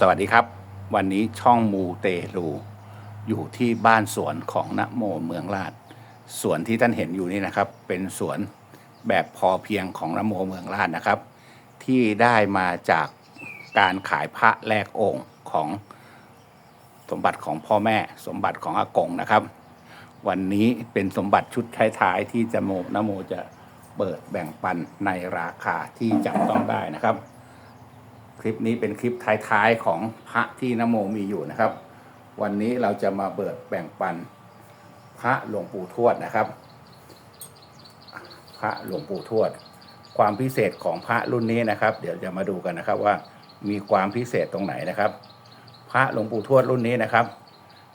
สวัสดีครับ วันนี้ช่องมูเตลูอยู่ที่บ้านสวนของนโมเมืองราชสวนที่ท่านเห็นอยู่นี่นะครับ เป็นสวนแบบพอเพียงของนโมเมืองราชนะครับ ที่ได้มาจากการขายพระแลกองค์ของสมบัติของพ่อแม่สมบัติของอากงนะครับ วันนี้เป็นสมบัติชุดท้ายๆที่จะโมนโมจะเปิดแบ่งปันในราคาที่จับต้องได้นะครับ ลิปนี้เป็นคลิปท้ายๆของพระที่นโมมีอยู่นะครับ วันนี้เราจะมาเปิดแบ่งปัน พระหลวงปู่ทวดนะครับ พระหลวงปู่ทวด ความพิเศษของพระรุ่นนี้นะครับ เดี๋ยวจะมาดูกันนะครับว่ามีความพิเศษตรงไหนนะครับ พระหลวงปู่ทวดรุ่นนี้นะครับ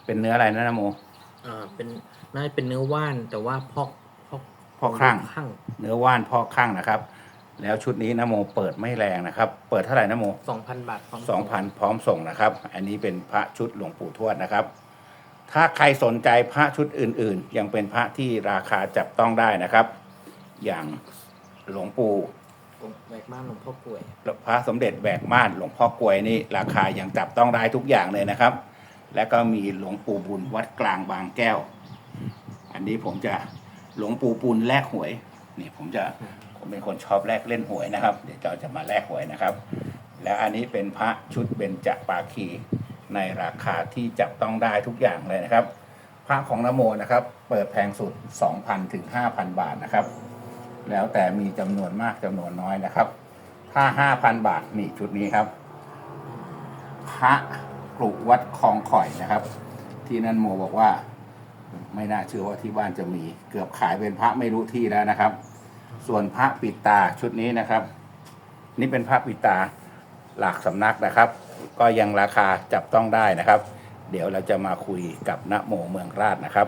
เป็นเนื้ออะไรนะนโมอ่าเป็นน่าจะเป็นเนื้อว่านแต่ว่าพอกพอกพอกครั่งข้าง เนื้อว่านพอกข้างนะครับ แล้วชุดนี้นโมเปิดไม่แรงนะครับ เปิดเท่าไหร่นโมสองพันบาทพร้อมสองพันพร้อมส่งนะครับ อันนี้เป็นพระชุดหลวงปู่ทวดนะครับ ถ้าใครสนใจพระชุดอื่น ๆ ยังเป็นพระที่ราคาจับต้องได้นะครับ อย่างหลวงปู่แบกบ้านหลวงพ่อกล้วยพระสมเด็จแบกม่านหลวงพ่อกลวยนี่ราคายังจับต้องได้ทุกอย่างเลยนะครับ และก็มีหลวงปู่บุญวัดกลางบางแก้ว อันนี้ผมจะหลวงปู่ปุณแลกหวยนี่ผมจะ ผมเป็นคนชอบแลกเล่นหวยนะครับ เดี๋ยวเราจะมาแลกหวยนะครับ และอันนี้เป็นพระชุดเบญจปาคีในราคาที่จับต้องได้ทุกอย่างเลยนะครับ พระของนโมนะครับ เปิดแพงสุด 2,000 ถึง 5,000 บาทนะครับ แล้วแต่มีจำนวนมากจำนวนน้อยนะครับ ถ้า 5,000 บาทนี่ชุดนี้ครับ พระกรุวัดคลองข่อยนะครับ ที่นันโมบอกว่า ไม่น่าเชื่อว่าที่บ้านจะมี เกือบขายเป็นพระไม่รู้ที่แล้วนะครับ ส่วนพระปิดตาชุดนี้นะครับ นี่เป็นพระปิดตาหลักสำนักนะครับ ก็ยังราคาจับต้องได้นะครับ เดี๋ยวเราจะมาคุยกับณโมเมืองราชนะครับ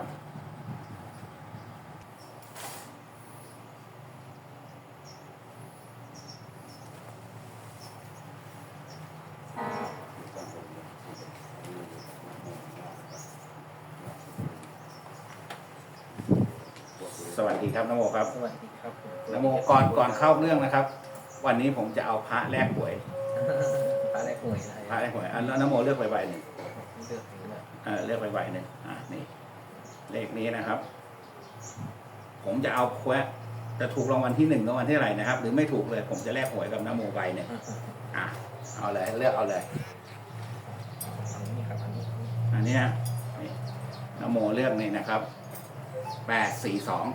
สวัสดีครับนโมครับ สวัสดีครับผม นโมก่อนก่อน เข้าเรื่องนะครับ วันนี้ผมจะเอาพระแลกหวยพระแรกหวยอะไรพระแลกหวยอันแล้วนโมเลือกไปใบหนึ่งเลือกให้เลยเออเลือกไปใบหนึ่งอะนี่เลขนี้นะครับ ผมจะเอาแควะจะถูกรางวัลที่หนึ่งรางวัลที่เท่าไหร่นะครับ หรือไม่ถูกเลย ผมจะแลกหวยกับนโมใบเนี่ยอะเอาเลยเลือกเอาเลย อันนี้ครับอันนี้อันนี้นะนี่นโมเลือกนี่นะครับแปดสี่สอง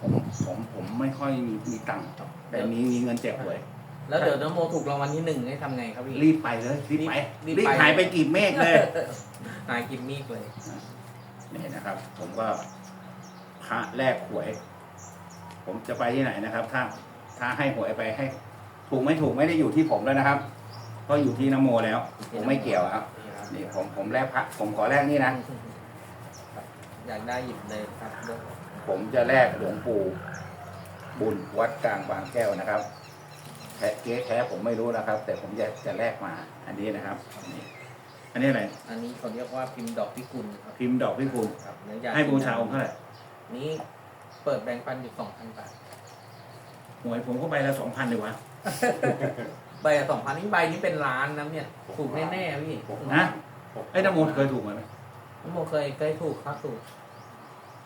ผมผมผมไม่ค่อยมีมีตังค์แต่มีมีเงินแจกหวย แล้วเดี๋ยวน้องโมถูกรางวัลที่หนึ่งให้ทำไงครับพี่ รีบไปเลยรีบไปรีบรีบไป หายไปกีบเมฆเลย นายกิมมี่เลยนี่นะครับ ผมก็พระแลกหวย ผมจะไปที่ไหนนะครับ ถ้าถ้าให้หวยไปให้ ถูกไม่ถูกไม่ได้อยู่ที่ผมแล้วนะครับ ก็อยู่ที่นโมแล้ว ผมไม่เกี่ยวครับนี่ผมผมแลกพระผมขอแลกนี่นะ อยากได้หยิบเลยครับเลือก ผมจะแลกหลวงปู่บุญวัดกลางบางแก้วนะครับแท้เก๊แท้ผมไม่รู้นะครับ แต่ผมจะจะแลกมาอันนี้นะครับนี่อันนี้อะไรอันนี้เขาเรียกว่าพิมพ์ดอกพิกุลครับพิมพ์ดอกพิกุลครับเนื้อยาให้บูชาองค์เท่าไหร่นี้เปิดแบงค์ปันอยู่สองพันบาทหวยผมก็ใบละสองพันเลยวะใบสองพันนี่ใบนี้เป็นล้านนะเนี่ยถูกแน่ๆพี่นะไอ้ยนโมเคยถูกไหมน้ำโมเคยเคยถูกครับถูก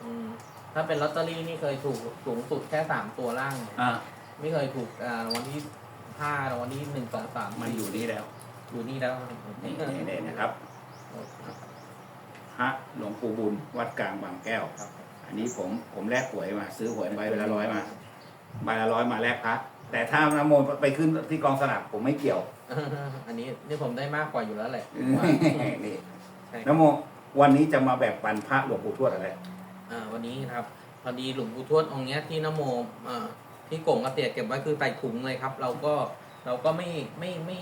อืม ถ้าเป็นลอตเตอรี่นี่เคยถูกสูงสุดแค่สามตัวล่าง อ่าไม่เคยถูกอ่ารางวันที่ห้ารางวันที่หนึ่งสองสามมันอยู่นี่แล้วอยู่นี่แล้วครับนี่นี่นี่นะครับพระหลวงปู่บุญวัดกลางบางแก้ว ครับ อันนี้ผมผมแลกหวยมา ซื้อหวยใบละร้อยมาใบละร้อยมาแลกพระแต่ถ้านโมไปขึ้นที่กองสลากผมไม่เกี่ยว อันนี้นี่ผมได้มากกว่าอยู่แล้วแหละ นี่ใช่นโมวันนี้จะมาแบ่งปันพระหลวงปู่ทวดอะไรอ่า วันนี้ครับพอดีหลวงปู่ทวดองค์เนี้ยที่นโมอ่าที่กงกระเตียเก็บไว้คือใส่ถุงเลยครับ เราก็เราก็ไม่ไม่ไม่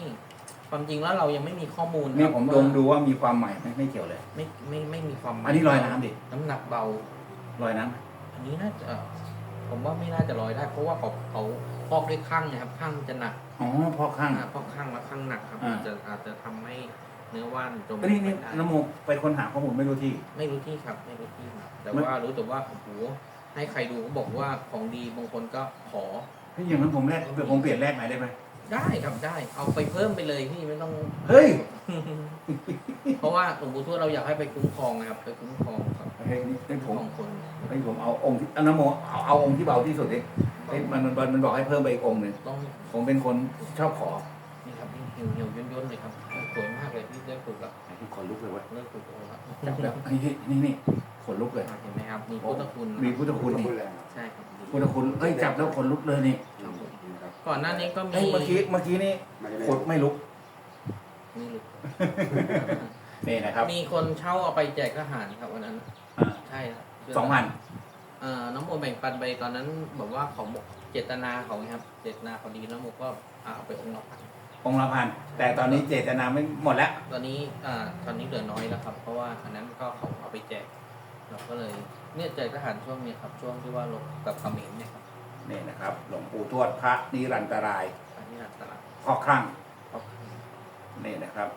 ความจริงแล้วเรายังไม่มีข้อมูลคนี่รับผมดมดูว่ามีความใหม่ไหมไม่เกี่ยวเลย ไม่ไม่ไม่มีความหมายอันนี้ลอยน้ำดิน้ำหนักเบาลอยน้อันนี้น่าจะผมว่าไม่น่าจะลอยได้ เพราะว่าเขาเขาพอกด้วยข้างนะครับข้างมันจะหนักำอ๋อพ่อข้างอ่าพอกข้างแล้วข้างหนักครับอ่าอาจจะอาจจะทำให้ เนื้อว่านจมก็นี่นี่ได้นโมไปค้นหาข้อมูลไม่รู้ที่ ไม่รู้ที่ครับ ไม่รู้ที่ครับแต่มันว่ารู้แต่ว่าโอ้โหให้ใครดูก็บอกว่าของดีบางคนก็ขอ ถ้าอย่างนั้นผมแลกเดี๋ยวผมเปลี่ยนแลกไหนได้ไหม ได้ครับได้ เอาไปเพิ่มไปเลยพี่ไม่ต้อง เฮ้ย เพราะว่าหลวงปู่ทวดเราอยากให้ไปคุ้มครองนะครับ ไปคุ้มครองครับเฮ้ยนี่นี่ผคุ้มมครองคนเฮ้ยผมเอาองค์ที่เอาน้ำโมเอาเอาองค์ที่เบาที่สุดดิเฮ้ยมันมันมันบอกให้เพิ่มไปอีกองค์หนึ่งต้องผมเป็นคนชอบขอนี่ครับนี่เหี่ยวเหี่ยวย่นย่นๆเลยครับ สวยมากเลยพี่เลิกปลูกแล้วขนลุกเลยเว้ยเลิกปลูกแล้วจับแล้วนี่นี่นี่ขนลุกเลยเห็นไหมครับมีพุทธคุณมีพุทธคุณนี่ใช่ครับพุทธคุณเอ้ยจับแล้วขนลุกเลยนี่ครับผมก่อนหน้านี้ก็มีเฮ้ยเมื่อกี้เมื่อกี้นี่ขนไม่ลุกนี่เลยนี่นะครับ มีคนเช่าเอาไปแจกทหารครับวันนั้นอ่าใช่ครับสองพันเอ่อน้องโมแบ่งปันไปตอนนั้นบอกว่าเขาบอกเจตนาเขาไงครับ เจตนาเขาดีน้องโมก็เอาไปองค์ละพัน องค์ละพันแต่ตอนนี้เจตนาไม่หมดแล้ว ตอนนี้อ่าตอนนี้เหลือน้อยแล้วครับ เพราะว่าอันนั้นก็เขาเอาไปแจกเราก็เลยเนี่ยแจกทหารช่วงนี้ครับช่วงที่ว่าลบกับเขมรเนี่ยครับนี่นะครับ หลวงปู่ทวดพระนิรันตรายอันนี้ตลาดข้อครั่งครับนี่นะครับ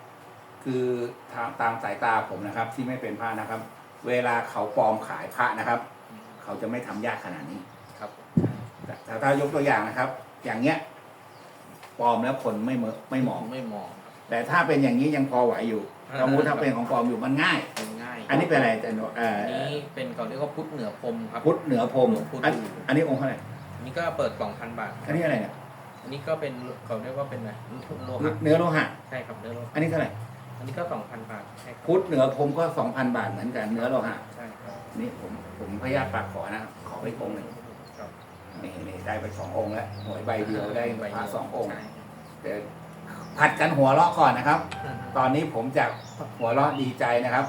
คือทางตามสายตาผมนะครับ ที่ไม่เป็นพระนะครับ เวลาเขาปลอมขายพระนะครับ เขาจะไม่ทำยากขนาดนี้ครับ แต่ถ้าถ้ายกตัวอย่างนะครับ อย่างเงี้ย ปลอมแล้วคนไม่เมไม่มอง ไม่มองแต่ถ้าเป็นอย่างนี้ยังพอไหวอยู่อ่าสมมติถ้าเป็นของปลอมอยู่มันง่าย เป็นง่ายอันนี้เป็นอะไรอาจารย์เอ่ออันนี้เป็นเขาเรียกว่าพุทธเหนือพรมครับ พุทธเหนือพรมหลวงปู่อันดูอันนี้องค์เท่าไหร่อันนี้ก็เปิดสองพันบาทอันนี้อะไรเนี่ยอันนี้ก็เป็นเขาเรียกว่าเป็นอะไรโลหะเนื้อโลหะใช่ครับเนื้อโลหะอันนี้เท่าไหร่อันนี้ก็สองพันบาทใช่ครับพุทธเหนือพรมก็สองพันบาทเหมือนกันเนื้อโลหะใช่ครับนี่ผมผมพยายามปากขอนะขอไปองค์หนึ่งครับ นี่นี่ได้ไปสององค์แล้วหวยใบเดียวได้พระสององค์ใช่เดี๋ยวผัดกันหัวเราะก่อนนะครับครับ ตอนนี้ผมจะหัวเราะดีใจนะครับ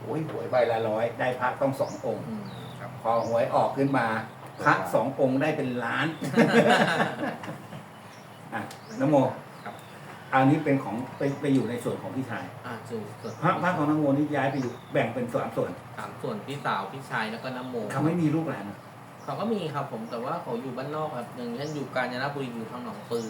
โอ้ยหวยใบละร้อยได้พระต้องสององค์อืมครับพอหวยออกขึ้นมาพระสององค์ได้เป็นล้านอะนโมครับอันนี้เป็นของไปไปอยู่ในส่วนของพี่ชายอ่าส่วนส่วนพระพระของนโมนี่ย้ายไปอยู่แบ่งเป็นสามส่วนสามส่วนพี่สาวพี่ชายแล้วก็น้ำโมเขาไม่มีลูกหลาน เหรอเขาก็มีครับผมแต่ว่าเขาอยู่บ้านนอกครับอย่างเช่นอยู่กาญจนบุรีอยู่ทางหนองปือ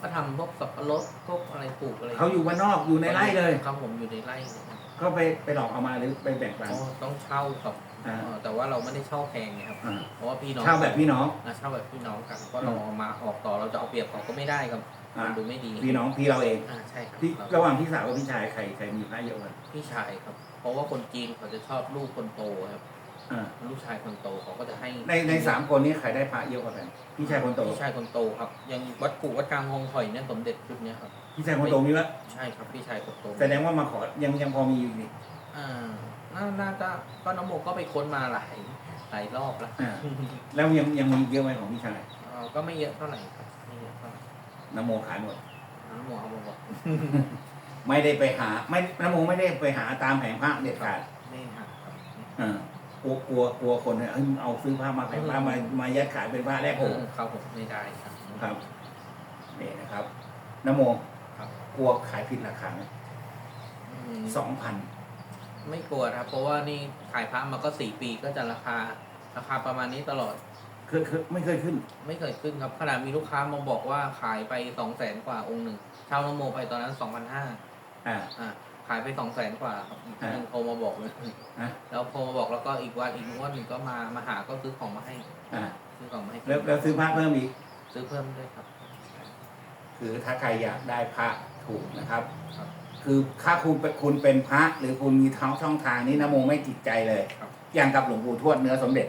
ก็ทำพวกสับปะรดพวกอะไรปลูกอะไรเขาอยู่บ้านนอกอยู่ในไร่เลย ครับผมอยู่ในไร่เลยครับก็ไปไปหลอกเอามาหรือไปแบ่งปันอ๋อต้องเช่าครับอ่า เออแต่ว่าเราไม่ได้เช่าแพงไงครับอ่าเพราะว่าพี่น้องเช่าแบบพี่น้อง อ่าเช่าแบบพี่น้องกันเพราะเราเอามาออกต่อเราจะเอาเปรียบเขาก็ไม่ได้ครับอ่า มันดูไม่ดีพี่น้องพี่เราเองอ่าใช่ครับพี่เราระหว่างพี่สาวกับพี่ชายใครใครมีพระเยอะกว่าพี่ชายครับ เพราะว่าคนจีนเขาจะชอบลูกคนโตครับ อ่าลูกชายคนโตเขาก็จะให้ในในสามคนนี้ใครได้พระเยอะกว่ากันพี่ชายคนโตพี่ชายคนโตครับยังวัดกู่วัดกลางฮงคอยเนี่ยสมเด็จชุดเนี้ยครับพี่ชายคนโตมีละใช่ครับพี่ชายคนโตแสดงว่ามาขอยังยังพอมีอยู่นี่อ่าน่าน่าจะก็น้องโมก็ไปค้นมาหลายหลายรอบแล้วอ่าแล้วยังยังมีเยอะไหมของพี่ชายเอ่อก็ไม่เยอะเท่าไหร่ครับไม่เยอะเท่าไหร่นโมขายหมดน้องโมเอามาบอกไม่ได้ไปหา ไม่นโมไม่ได้ไปหาตามแผงพระเด็ดขาดไม่หักครับอ่า กลัวกลัวกลัวคนเนี่ยเอ้ยมึงเอาซื้อผ้ามาแผงผ้ามามายัดขายเป็นผ้าแรกเอโอ้อครับผมไม่ได้ครับ ครับนี่นะครับนโมครับ กลัวขายผิดราคาไหมอืมสองพันไม่กลัวครับ เพราะว่านี่ขายพระมาก็สี่ปีก็จะราคาราคาประมาณนี้ตลอด คือคือไม่เคยขึ้น ไม่เคยขึ้นครับขนาดมีลูกค้ามาบอกว่าขายไปสองแสนกว่าองค์หนึ่งเช่าน้องโมไปตอนนั้นสองพันห้าอ่า อ่า ขายไปสองแสนกว่าครับอีกคนหนึงโทรมาบอกเลยฮะแล้วโทรมาบอกแล้วก็อีกวันอีกวันหนึ่งก็มามาหาก็ซื้อของมาให้อ่าซื้อของมาให้แล้วแล้วซื้อผ้าเพิ่มอีก ซื้อเพิ่มด้วยครับ คือถ้าใครอยากได้พระถูกนะครับ ครับคือถ้าคุณเป็นคุณเป็นพระหรือคุณมีท้องช่องทางนี้นะโมไม่จิตใจเลยครับ อย่างกับหลวงปู่ทวดเนื้อสมเด็จ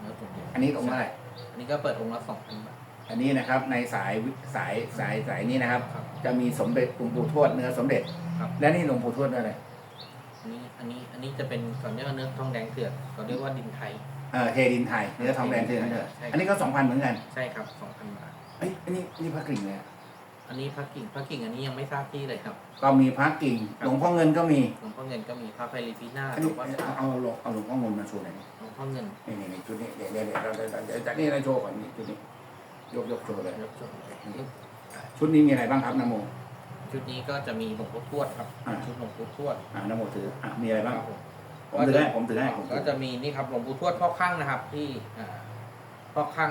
เนื้อตุ๋นอันนี้องค์เท่าไหร่อันนี้ก็เปิดองค์ละสองพันบาท อันนี้นะครับในสายวิสายสายสายนี้นะครับ ครับ จะมีสมเด็จหลวงปู่ทวดเนื้อสมเด็จ ครับ และนี่หลวงปู่ทวดเนื้ออะไรอันนี้อันนี้อันนี้จะเป็นเขาเรียกว่าเนื้อทองแดงเถื่อนเขาเรียกว่าดินไทย เออเทดินไทยเนื้อทองแดงเทดินเถอะใช่ อันนี้ก็สองพันเหมือนกันใช่ครับสองพันบาท เอ้ยอันนี้อันนี้พระกริ่งเลยอะอันนี้พระกิ่งพระกิ่งอันนี้ยังไม่ทราบที่เลยครับก็มีพระกิ่งครับหลวงพ่อเงินก็มีหลวงพ่อเงินก็มีพระไพลิปีนาศอันหลนี้วงพ่อเอาเอาหลวงเอาหลวงพ่อเงินมาโชว์หน่อยดิหลวงพ่อเงิน นี่นี่นี่ชุดนี้เดี๋ยวเดี๋ยวเดี๋ยวเราเราเราเดี๋ยวจากนี้เราโชว์ก่อนนี่ชุดนี้ ยกยกโชว์เลยยกชมเลยชุดนี้มีอะไรบ้างครับนโม ชุดนี้ก็จะมีหลวงพ่อทวดครับ อ่า ชุดหลวงพ่อทวดอ่านโมถืออะมีอะไรบ้างครับผมผมถือให้ผมถือให้ผมถืก็อจะมีนี่ครับหลวงปู่ทวดพ่อข้างนะครับ ที่อ่าพ่อข้าง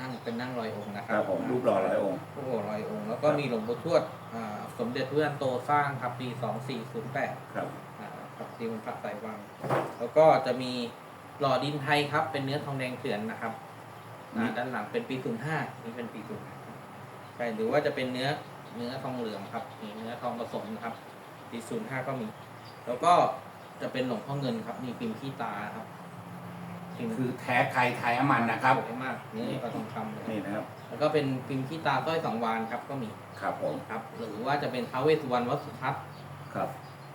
นั่งเป็นนั่งลอยองค์นะคครัรับผมรูปหล่อร้อยองค์ รูปหล่อลอยองค์แล้วก็มีหลวงปู่ทวดอ่าสมเด็จพระจันโตสร้างครับปีสองสี่ศูนย์แปด ครับครับที่มันพระไตรวัง แล้วก็จะมีหล่อดินไทยครับ เป็นเนื้อทองแดงเถื่อนนะครับ อ่าด้านหลังเป็นปีศูนย์ห้านี่เป็นปีศูนย์ใช่หรือว่าจะเป็นเนื้อเนื้อทองเหลืองครับนี่เนื้อทองผสมนะครับ ปีศูนย์ห้าก็มี แล้วก็จะเป็นหลวงพ่อเงินครับนี่พิมพ์ขี้ตาครับพิมพ์คือแท้ไทยไทยอามันนะครับ สวยมากเนื้อปลาทองคำเลยนี่นะครับ แล้วก็เป็นพิมพ์ขี้ตาต้อยสังวานครับก็มีครับผม ครับ หรือว่าจะเป็นท้าวเวสสุวรรณวัดสุทัศน์ครับ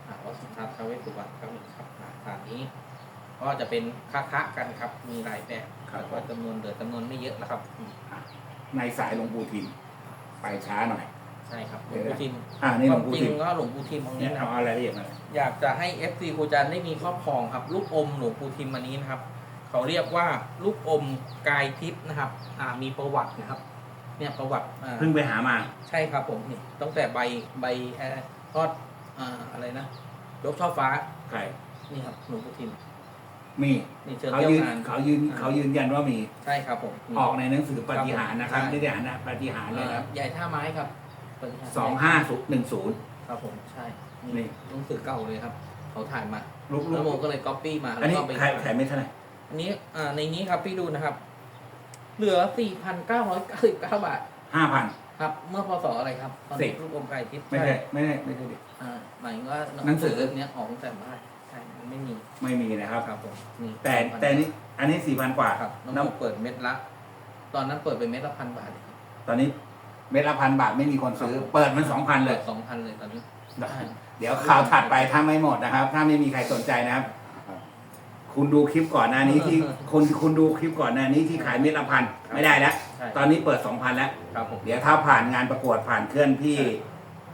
อ่าวัดสุทัศน์ท้าวเวสสุวรรณก็มีครับอ่าฐานนี้ ก็จะเป็นค้าคะกันครับ มีหลายแบบครับแต่ว่าจำนวนเหลือจำนวนไม่เยอะแล้วครับอืมในสายหลวงปู่ทิมไปช้าหน่อย ใช่ครับหลเดี๋วยวงนะปู่ทิมอ่านี่คหลวาวมงปู่จริทิงมก็หลวงปู่ทิมองค์เนี่นี้ยนะคเอารับอะไรละเอียดมาอยากจะให้ FC ครูจันได้มีครอบครองครับ ลูกอมหลวงปู่ทิมอันนี้นะครับ เขาเรียกว่าลูกอมกายทิพย์นะครับ อ่ามีประวัตินะครับ เนี่ยประวัติอ่า เพิ่งไปหามา ใช่ครับผมนี่ตั้งแต่ใบใบเอ่อทอดอ่าอะไรนะยกช่อฟ้าใครนี่ครับหลวงปู่ทิม มีนี่เชิญเขาเที่ยวยืนงาน เขายืนอ่า เขายืนยันว่ามีใช่ครับผมนี่ออกในหนังสือปฏิหารย์นะครับใช่นิติหารนะปฏิหารย์เลยครับอ่าใหญ่ท่าไม้ครับเปิดให้สองห้าศูนย์หนึ่งศูนย์ ครับผมใช่นี่นี่ หนังสือเก่าเลยครับ เขาถ่ายมาลูกแล้วโมลูกก็เลยก๊อปปี้มาอัแล้นวนี้ก็ไปขายขายไม่เท่าไหร่ อันนี้อ่าในนี้ครับพี่ดูนะครับ เหลือ 4,999 บาท ห้าพัน ครับ เมื่อพศอะไรครับตอนสิ นี้บลูกอมไก่ทิพย์ไม่ใช่ไม่ใช่ไม่ใช่ดิ อ่าหมายถึงว่าหนังสือ เล่มเนี้ยออกตั้งแต่เมื่อไหร่ใช่มัน ไม่มีไม่มีนะครับ ครับผมนี่แต่แต่นี้อันนี้สี่พันกว่าครับน้องน้โมเปิดเม็ดละ ตอนนั้นเปิดเป็นเม็ดละพันบาทำตอนนี้เม็ดละพันบาทไม่มีคนซื้อ เปิดมันสองพันเลย สองพันเลยตอนนี้ใช่เดี๋ยวข่าวถัดไปถ้าไม่หมดนะครับ ถ้าไม่มีใครสนใจนะครับ คุณดูคลิปก่อนหน้านี้ที่ คุณคุณดูคลิปก่อนหน้านี้ที่ขายเม็ดละพันไม่ได้แล้ว ใช่ตอนนี้เปิดสองพันแล้ว ครับผม เดี๋ยวถ้าผ่านงานประกวดผ่านเคลื่อนพี่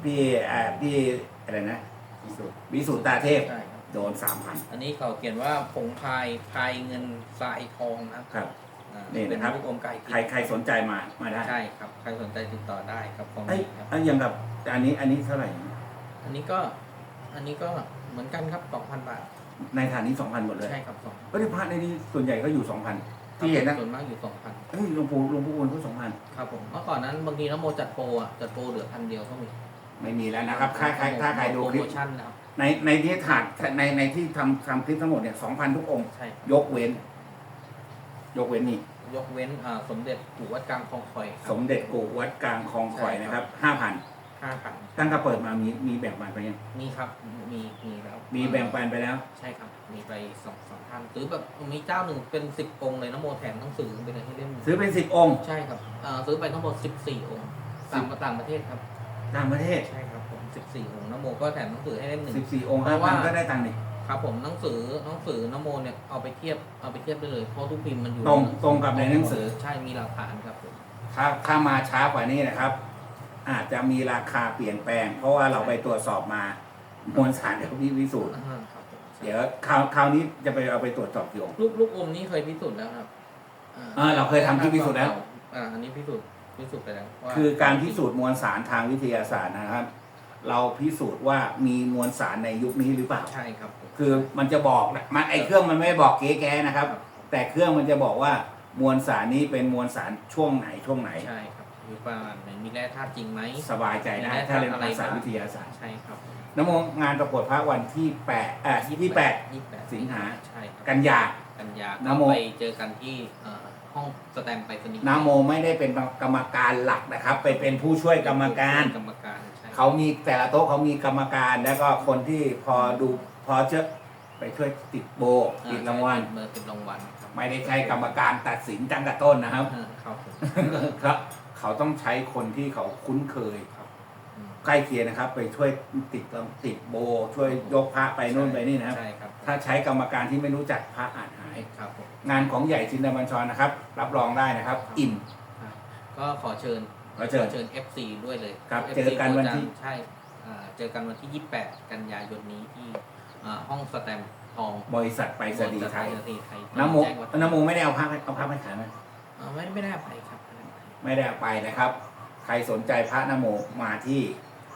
พี่เอ่อพี่อะไรนะวิสุทธตาเทพใช่ครับ โดนสามพัน อันนี้เขาเขียนว่าผงพายพายเงินทรายทองนะครับครับอ่านี่นะครับ เป็นลูกอมไก่ใครใครสนใจมามาได้ใช่ครับ ใครสนใจติดต่อได้ครับของไอ้ยนี้ครับ ไอ้ยยังกับอันนี้อันนี้เท่าไหร่ อันนี้ก็อันนี้ก็เหมือนกันครับสองพันบาท ในฐานนี้สองพันหมดเลยใช่ครับสองเอ้ยพระในนี้ส่วนใหญ่ก็อยู่สองพันที่เห็นนะส่วนมากอยู่สองพันเฮ้ยหลวงปู่หลวงปู่อุ่นก็สองพันครับผมเมื่อก่อนนั้นบางทีน้ำโมจัดโปรอะจัดโปรเหลือพันเดียวก็มีไม่มีแล้วนะครับถ้าใครถ้าใครดูคลิปโปรโมชั่นนะครับ ในในที่ถาดในในที่ทำทำคลิปทั้งหมดเนี่ยสองพันทุกองค์ ใช่ครับยกเว้น ยกเว้นนี่ ยกเว้นอ่าสมเด็จปู่วัดกลางคลองคอยครัสมเด็จกูวัดกลางคลองข่อยนะครับห้าพันห้าพันตั้งแต่เปิดมามีมีแบ่งปันไปยังมีครับมีมีแล้วมีแบ่งปันไปแล้ว ใช่ครับ มีไปสองสองท่านซื้อแบบมีเจ้าหนึ่งเป็นสิบองค์เลยนะโมแถมหนังสือไปเลยให้เล่มหนึ่งซื้อเป็นสิบองค์ ใช่ครับอ่าซื้อไปทั้งหมดสิบสี่องค์ต่างต่างประเทศครับ ต่างประเทศ ใช่ครับผม สิบสี่องค์นะโมก็แถมหนังสือให้เล่มหนึ่ง สิบสี่องค์เพห้าราะพัว่า นก็ได้ตังค์นี่ครับผมหนังสือหนังสือนะโมเนี่ยเอาไปเทียบเอาไปเทียบได้เลยเพราะทุกพิมพ์มันอยู่ตรงในตรงกับในหนังสือ ใช่มีหลักฐานครับผมถ้าถ้ามาช้ากว่านี้นะครับ อาจจะมีราคาเปลี่ยนแปลง เพราะว่าเราไปตรวจสอบมามวลสารเดี๋ยวพี่วิสูจน์อ่าครับผมใช่เดี๋ยวคราวคราวนี้จะไปเอาไปตรวจสอบกี่องค์ลูกลูกอมนี้เคยพิสูจน์แล้วครับเออเราเคยทำที่พิสูจน์แล้ว อ่าอันนี้พิสูจน์พิสูจน์ไปแล้วว่าคือการพิสูจน์มวลสารทางวิทยาศาสตร์นะครับ เราพิสูจน์ว่ามีมวลสารในยุคนี้หรือเปล่า ใช่ครับผมคือมันจะบอกนะมันไอเครื่องมันไม่บอกเก๊แก้นะครับ แต่เครื่องมันจะบอกว่ามวลสารนี้เป็นมวลสารช่วงไหนช่วงไหน ใช่ครับอยู่ประมาณไหนมีแร่ธาตุจริงไหม สบายใจได้ถ้าเรียนภาษาวิทยาศาสตร์ใช่ครับน้ำมงงานประกวดพระวันที่แปดเอ่อที่แปด ยี่แปดสิงหา ใช่ครับกันยา กันยานะโม ก็ไปเจอกันที่เอ่อห้องสแตมป์ไปสนีย์นาโมไม่ได้เป็นกรรมการหลักนะครับ ไปเป็นผู้ช่วยกรรมการ กรรมการใช่ เขามีแต่ละโต๊ะเขามีกรรมการแล้วก็คนที่พอดูพอเจอไปช่วยติดโบอ่ติดรางวัลเบอร์ติดรางวัลครับไม่ได้ใช้กรรมการตัดสินตั้งแต่ต้นนะครับอ่าครับผมครับเขาต้องใช้คนที่เขาคุ้นเคย ครับอืมใกล้เคียงนะครับ ไปช่วยติดติดโบ ช่วยยกพระไปนู่นไปนี่นะครับ ใช่ครับถ้าใช้กรรมการที่ไม่รู้จักพระอาจหาย ครับผม งานของใหญ่จินดาบัญชรนะครับ รับรองได้นะครับ อิ่มครับก็ขอเชิญ ขอเชิญเชิญ FC ด้วยเลยครับ FC เจอกันวันที่โคจัใช่อ่าเจอกันวันที่ 28 กันยายนนี้ที่อ่าห้องสแตมป์ทองบริษัทไปรษณีย์ไทยบริษัทไปรษณีย์ไทยน้ำโมแจ้งวัฒน้ำโมไม่ได้เอาพระเอาพระไปขายไหมอ่าไม่ไม่ได้ไปครับไม่ได้ไปไม่ได้เอาไปนะครับ ใครสนใจพระน้ำโมมาที่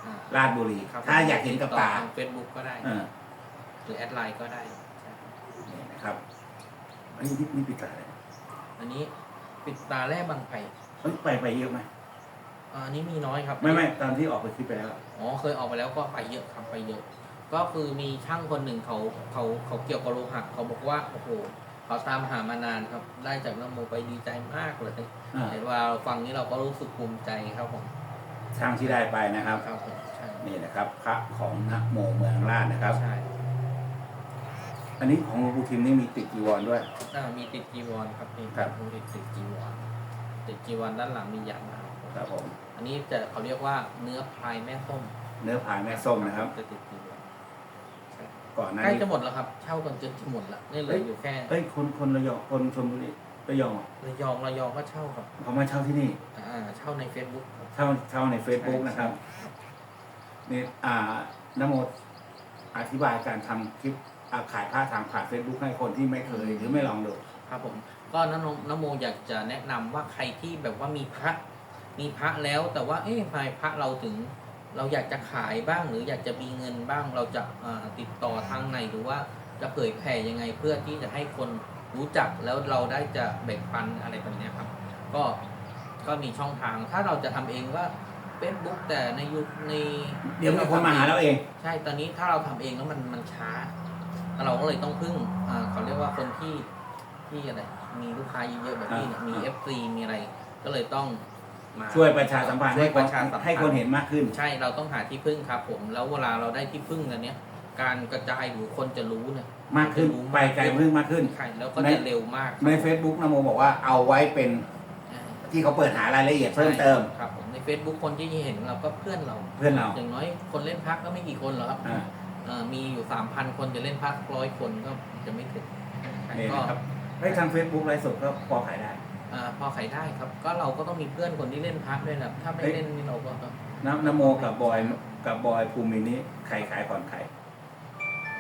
อ่าราชบุรี ครับถ้าอยากเห็นกับตาเฟซบุ๊กก็ได้ เออหรือแอดไลน์ก็ได้ใช่ครับนี่นะครับเฮ้ยนี่นี่ปิดตาเลยอันนี้ปิดตาแร่บางไผ่เฮ้ยไปไปเยอะไหม อ่าอันนี้มีน้อยครับไม่ไม่ตอนที่ออกไปคลิปไปแล้วอ๋อเคยออกไปแล้วก็ไปเยอะครับไปเยอะ ก็คือมีช่างคนหนึ่งเขาเขาเขาเกี่ยวกับโลหะเขาบอกว่าโอ้โหเขาตามหามานานครับ ได้จากน้ำโมไปดีใจมากเลยอ่าเห็นว่าฟังนี้เราก็รู้สึกภูมิใจครับผมช่างที่ได้ไปนะครับครับผมใช่นี่นะครับพระของนะโมเมืองราชนะครับใช่อันนี้ของหลวงปู่ทิมนี่มีติดจีวรด้วยอ่ามีติดจีวรครับมีครับมีติดจีวรติดจีวรด้านหลังมียันนะ ครับครับผม อันนี้จะเขาเรียกว่าเนื้อพายแม่ส้ม เนื้อผายแม่ส้มนะครับ จะติดจีวรก่อนหน้าใกล้นี้จะหมดแล้วครับ เช่ากันจนจะหมดแล้วนี่เหลยอยู่แค่เอ้ยคนคนระยองคนชลบุรีระยองระยองระยองก็เช่าครับเขามาเช่าที่นี่ อ่าเช่าใน Facebook ครับเช่าเช่าใน Facebook นะครับนี่อ่านโมอธิบายการทำคลิปอ่าขายผ้าทางผ่าน Facebook ให้คนที่ไม่เคยหรือไม่ลองดู ครับผม ก็นโมนโมอยากจะแนะนำว่าใครที่แบบว่ามีพระ มีพระแล้วแต่ว่าเอ๊ะทำไมพระเราถึงเราอยากจะขายบ้างหรืออยากจะมีเงินบ้างเราจะอ่าติดต่อทางไหนหรือว่าจะเผยแผ่ยังไงเพื่อที่จะให้คนรู้จักแล้วเราได้จะแบ่งปันอะไรแบบเนี้ยครับ ก็ก็มีช่องทางถ้าเราจะทำเองว่า Facebook แต่ในยุคในเดี๋ยวมีคนมาหาเราเอง ใช่ตอนนี้ถ้าเราทำเองแล้วมันมันช้า เราก็เลยต้องพึ่งอ่าเขาเรียกว่าคนที่ที่อะไรมีลูกค้าเยอะๆแบบนี้เนี่ยมีอ่า FC มีอะไร ก็เลยต้อง มา ช่วยประชาสัมพันธ์ช่ให้วยคปนระชาสัมพันธ์ ให้คนเห็นมากขึ้น ใช่เราต้องหาที่พึ่งครับ ผมแล้วเวลาเราได้ที่พึ่งแล้วเนี้ยการกระจายหรือคนจะรู้เนี่ยมากขึ้นจะรู้ไปไกลพึ่งมากขึ้น ใช่แล้วก็ใน จะเร็วมากใน Facebook นโมบอกว่าเอาไว้เป็นอ่าที่เขาเปิดหารายละเอียดเพิ่มเติม ครับผมใน Facebook คนที่เห็นเราก็เพื่อนเรา เพื่อนเรา อย่างน้อยคนเล่นพักก็ไม่กี่คนหรอกครับอ่า เอ่อมีอยู่สามพันคนจะเล่นพักร้อยคนก็จะไม่ถึง นี่ก็นะครับให้ทาง Facebook ไลฟ์สดก็พอขายได้ อ่าพอขายได้ครับ ก็เราก็ต้องมีเพื่อนคนที่เล่นพักด้วยนะถ้าไม่เฮ้ยเล่นนี่เราก็นนโมกับบอยกับบอยภูมินนี้ใครขายก่อนใคร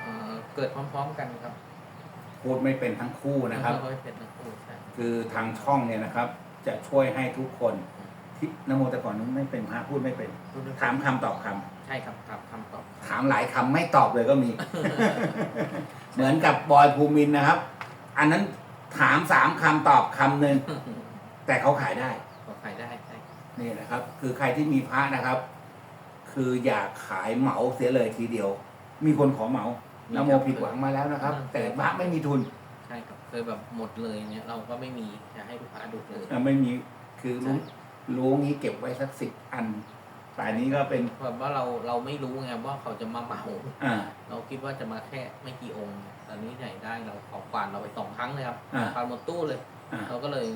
เอ่อเกิดพร้อม ๆ กันครับพูดไม่เป็นทั้งคู่นะครับแล้วก็ไม่เป็นนะครูใช่คือทางช่องเนี่ยนะครับ จะช่วยให้ทุกคนที่นโมแต่ก่อนนั้นไม่เป็นพระพูดไม่เป็นพูดด้วยถามคำตอบคำใช่ครับครับคำตอบ ถามหลายคำไม่ตอบเลยก็มี เหมือนกับบอยภูมินนะครับ อันนั้น ถามสามคำตอบคำหนึ่งแต่เขาขายได้ ก็ขายได้ใช่นี่นะครับ คือใครที่มีพระนะครับ คืออยากขายเหมาเสียเลยทีเดียว มีคนขอเหมานโมผิดหวังมาแล้วนะครับ แต่พระไม่มีทุนใช่ครับเคยแบบหมดเลยเนี่ยเราก็ไม่มีจะให้ลูกค้าดูเลยอะไม่มีคือรู้รู้งี้เก็บไว้สักสิบอันป่านนี้ก็เป็นแบบว่าเราเราไม่รู้ไงว่าเขาจะมาเหมาอ่าเราคิดว่าจะมาแค่ไม่กี่องค์ต อนนี้ไหนได้เราขอควานเราไปสองครั้งเลยครับอ่าควานหมดตู้เลย อ่าเราก็เลย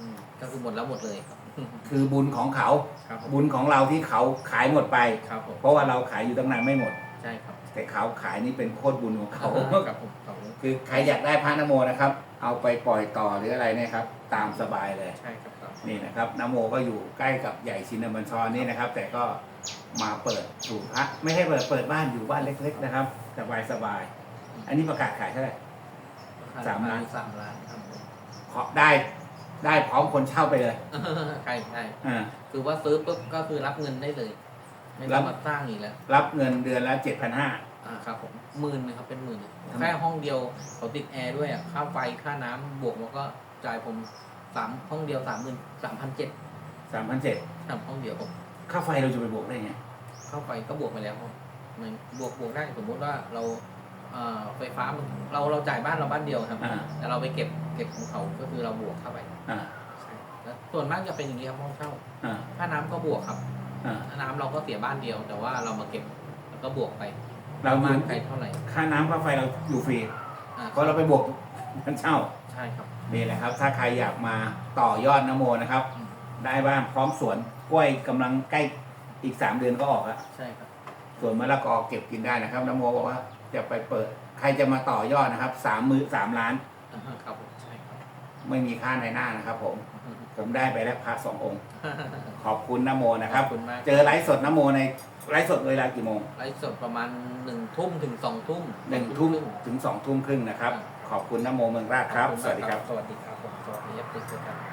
อืมก็คือหมดแล้วหมดเลยครับ คือบุญของเขา ครับผมบุญของเราที่เขาขายหมดไป ครับผมเพราะว่าเราขายอยู่ตั้งนานไม่หมด ใช่ครับแต่เขาขายนี่เป็นโคตรบุญของเขา ครับผมครับผมคือใครอยากได้พระนโมนะครับ เอาไปปล่อยต่อหรืออะไรเนี่ยครับ ตามสบายเลย ใช่ครับครับ นี่นะครับนโมก็อยู่ใกล้กับใหญ่ชินบัญชรนี่นะครับ แต่ก็มาเปิดสูตรพระไม่ให้เปิดเปิดบ้านอยู่บ้านเล็ก ๆ นะครับสบายสบายๆ อันนี้ประกาศขายเท่าไหร่ สามล้าน สามล้านครับผมขอได้ได้พร้อมคนเช่าไปเลยใช่ใช่อ่า คือว่าซื้อปุ๊บก็คือรับเงินได้เลย ไม่รัต้อบ งมาสร้างอีกแล้วรับเงินเดือนละเจ็ดพันห้า อ่าครับผมหมื่นนะครับเป็นหมื่นทำไม แค่ห้องเดียวเขาติดแอร์ด้วยอะค่าไฟค่าน้ำบวกแล้วก็จ่ายผมสามห้องเดียวสามหมื่นสามพันเจ็ดสามพันเจ็ดสามห้องเดียวผมค่าไฟเราจะไปบวกได้ไง เข้าไปก็บวกไปแล้วครับมันบวกบวกได้สมมติว่าเรา เอ่อไฟฟ้ามันเราเราจ่ายบ้านเราบ้านเดียวครับ อ่า แต่เราไปเก็บเก็บของเขาก็คือเราบวกเข้าไปอ่าใช่แล้วส่วนมากจะเป็นอย่างนี้ครับห้องเช่าอ่าค่าน้ำก็บวกครับอ่าค่าน้ำเราก็เสียบ้านเดียว แต่ว่าเรามาเก็บแล้วก็บวกไปเราประอมายู่ณใครเท่าไหร่ค่าน้ำค่าไฟเราอยู่ฟรีอ่าเพราะเราไปบวกกันเช่า ใช่ครับ นี่แหละครับ ถ้าใครอยากมาต่อยอดนโมนะครับ อืม ได้บ้านพร้อมสวนกล้วยกำลังใกล้อีกสามเดือนก็ออกแล้วใช่ครับส่วนมะละกอเก็บกินได้นะครับนโมบอกว่า จะไปเปิด ใครจะมาต่อยอดนะครับสามมือสามล้าน อ่าครับผมใช่ครับไม่มีค่าในหน้านะครับ ผม ผมได้ไปแล้วพระสององค์ ขอบคุณนโมนะครับ ขอบคุณมากเจอไลฟ์สดนโมในไลฟ์สดเวลากี่โมงไลฟ์สดประมาณหนึ่งทุ่มถึงสองทุ่ม หนึ่งทุ่มถึงสองทุ่มครึ่งนะครับ ขอบคุณนโมเมืองราชครับ ขอณสวัสดีครับ สวัสดีครับผมสวัสดีครับทุกท่าน